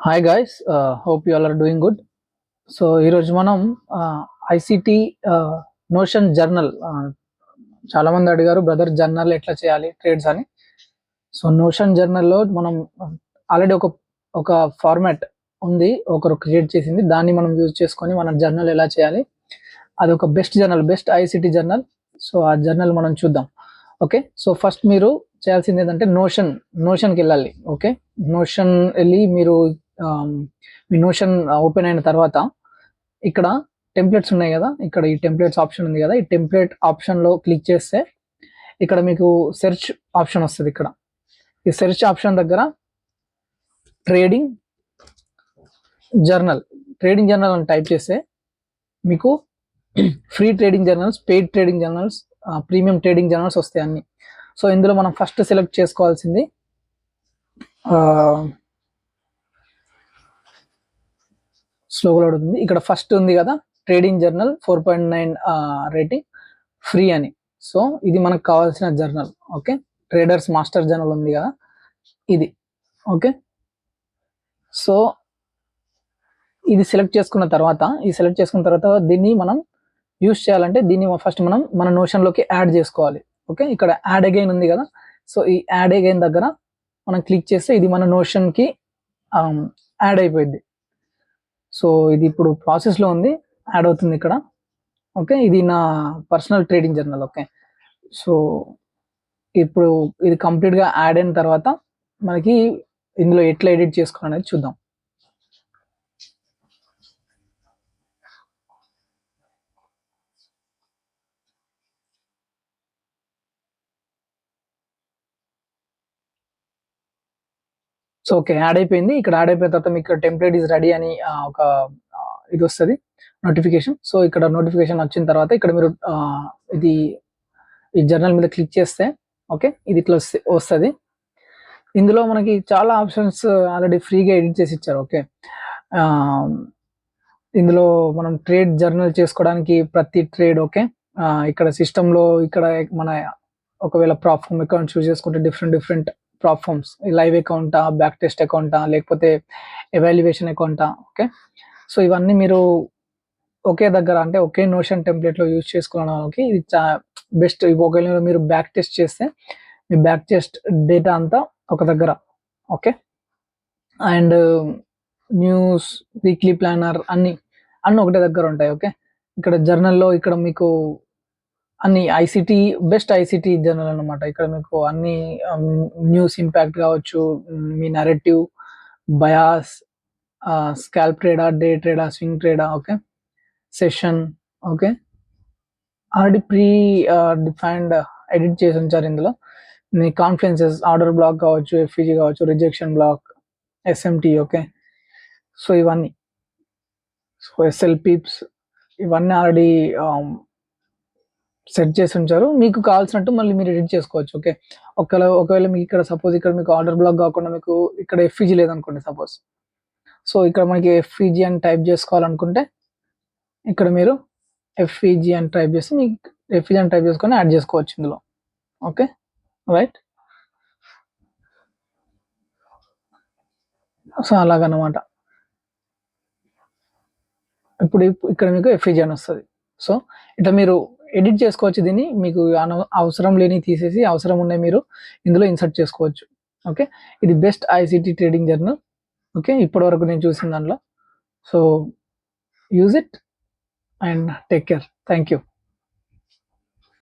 Hi guys hope you all are doing good so ఈరోజు మనం ICT notion journal చాలా మంది అడిగారు బ్రదర్ జర్నల్ ఎట్లా చేయాలి? ట్రేడ్స్ అని. సో నోషన్ జర్నల్లో మనం ఆల్రెడీ ఒక ఒక ఫార్మాట్ ఉంది ఒకరు క్రియేట్ చేసింది. దాన్ని మనం యూజ్ చేసుకొని మన జర్నల్ ఎలా చేయాలి? అది ఒక best journal best ICT journal so ఆ జర్నల్ మనం చూద్దాం. ఓకే సో ఫస్ట్ మీరు చేయాల్సింది ఏంటంటే నోషన్ నోషన్కి వెళ్ళాలి. ఓకే నోషన్ వెళ్ళి మీరు మీ నోషన్ ఓపెన్ అయిన తర్వాత ఇక్కడ టెంప్లెట్స్ ఉన్నాయి కదా ఇక్కడ ఈ టెంప్లెట్స్ ఆప్షన్ ఉంది కదా ఈ టెంప్లెట్ ఆప్షన్లో క్లిక్ చేస్తే ఇక్కడ మీకు సెర్చ్ ఆప్షన్ వస్తుంది ఇక్కడ. ఈ సెర్చ్ ఆప్షన్ దగ్గర ట్రేడింగ్ జర్నల్ ట్రేడింగ్ జర్నల్ అని టైప్ చేస్తే మీకు free trading journals paid trading journals premium trading journals వస్తాయి అన్ని. సో ఇందులో మనం ఫస్ట్ సెలెక్ట్ చేసుకోవాల్సింది స్లోగా అవుతుంది ఇక్కడ ఫస్ట్ ఉంది కదా trading journal four point nine rating free అని. సో ఇది మనకు కావాల్సిన journal okay? Traders master journal ఉంది కదా ఇది ఓకే? సో ఇది సెలెక్ట్ చేసుకున్న తర్వాత ఈ సెలెక్ట్ చేసుకున్న తర్వాత దీన్ని మనం యూస్ చేయాలంటే దీన్ని ఫస్ట్ మనం మన నోషన్లోకి యాడ్ చేసుకోవాలి ఓకే? ఇక్కడ యాడ్ అగైన్ ఉంది కదా సో ఈ యాడ్ అగైన్ దగ్గర మనం క్లిక్ చేస్తే ఇది మన నోషన్కి యాడ్ అయిపోయింది సో ఇది ఇప్పుడు ప్రాసెస్లో ఉంది యాడ్ అవుతుంది ఇక్కడ. ఓకే ఇది నా personal trading journal okay so ఇప్పుడు ఇది కంప్లీట్గా యాడ్ అయిన తర్వాత మనకి ఇందులో ఎట్లా ఎడిట్ చేసుకోవాలనేది చూద్దాం. సో ఓకే యాడ్ అయిపోయింది. ఇక్కడ యాడ్ అయిపోయిన తర్వాత మీకు టెంప్లెట్ ఈజ్ రెడీ అని ఒక ఇది వస్తుంది నోటిఫికేషన్ సో ఇక్కడ నోటిఫికేషన్ వచ్చిన తర్వాత ఇక్కడ మీరు ఇది ఈ జర్నల్ మీద క్లిక్ చేస్తే ఓకే ఇది ఇట్లా వస్తుంది. ఇందులో మనకి చాలా ఆప్షన్స్ ఆల్రెడీ ఫ్రీగా ఎడిట్ చేసి ఇచ్చారు ఓకే. ఇందులో మనం ట్రేడ్ జర్నల్ చేసుకోవడానికి ప్రతి ట్రేడ్ ఓకే. ఇక్కడ సిస్టంలో ఇక్కడ మన ఒకవేళ ప్రాఫామ్ అకౌంట్ చూస్ చేసుకుంటే డిఫరెంట్ డిఫరెంట్ ప్లాట్ఫామ్స్ లైవ్ అకౌంటా బ్యాక్ టెస్ట్ అకౌంటా లేకపోతే ఎవాల్యుయేషన్ అకౌంటా ఓకే సో ఇవన్నీ మీరు ఒకే దగ్గర అంటే ఒకే నోషన్ టెంప్లెట్లో యూజ్ చేసుకోవడానికి ఇది బెస్ట్ ఒకవేళ మీరు బ్యాక్ టెస్ట్ చేస్తే మీ బ్యాక్ టెస్ట్ డేటా అంతా ఒక దగ్గర okay and news weekly planner అన్ని అన్ని ఒకటే దగ్గర ఉంటాయి ఓకే ఇక్కడ జర్నల్లో ఇక్కడ మీకు అన్ని ఐసిటి బెస్ట్ ఐసిటి జర్నల్ అన్నమాట. ఇక్కడ మీకు అన్ని um, న్యూస్ ఇంపాక్ట్ కావచ్చు మీ నరేటివ్ బయాస్ స్కాల్ప్ ట్రేడా డే ట్రేడా swing ట్రేడా okay? Session okay? Already pre defined edit చేసి ఉంచారు ఇందులో. మీ కాన్ఫిడెన్సెస్ ఆర్డర్ బ్లాక్ కావచ్చు ఎఫ్ఈజీ కావచ్చు rejection block SMT okay? So ఇవన్నీ. సో ఎస్ఎల్ పీప్స్ ఇవన్నీ ఆల్రెడీ um, సెట్ చేసి ఉంచారు. మీకు కావాల్సినట్టు మళ్ళీ మీరు ఎడిట్ చేసుకోవచ్చు. ఓకే? ఒకవేళ ఒకవేళ మీకు ఇక్కడ సపోజ్ ఇక్కడ మీకు ఆర్డర్ బ్లాక్ కాకుండా మీకు ఇక్కడ ఎఫ్ఈజీ లేదనుకోండి సపోజ్ సో ఇక్కడ మనకి ఎఫ్ఈజీ అని టైప్ చేసుకోవాలనుకుంటే ఇక్కడ మీరు ఎఫ్ఈజీ అని టైప్ చేస్తే మీకు ఎఫ్ఈజీ అని టైప్ చేసుకొని యాడ్ చేసుకోవచ్చు ఇందులో. ఓకే? రైట్ సో అలాగనమాట ఇప్పుడు ఇక్కడ మీకు ఎఫ్ఈజీ అని వస్తుంది. సో ఇట్లా మీరు ఎడిట్ చేసుకోవచ్చు దీన్ని. మీకు అన- అవసరం లేని తీసేసి అవసరం ఉండే మీరు ఇందులో ఇన్సర్ట్ చేసుకోవచ్చు. ఓకే? ఇది best ICT trading journal. Okay? ఇప్పటి వరకు నేను చూసిన దాంట్లో. So use it and take care. Thank you.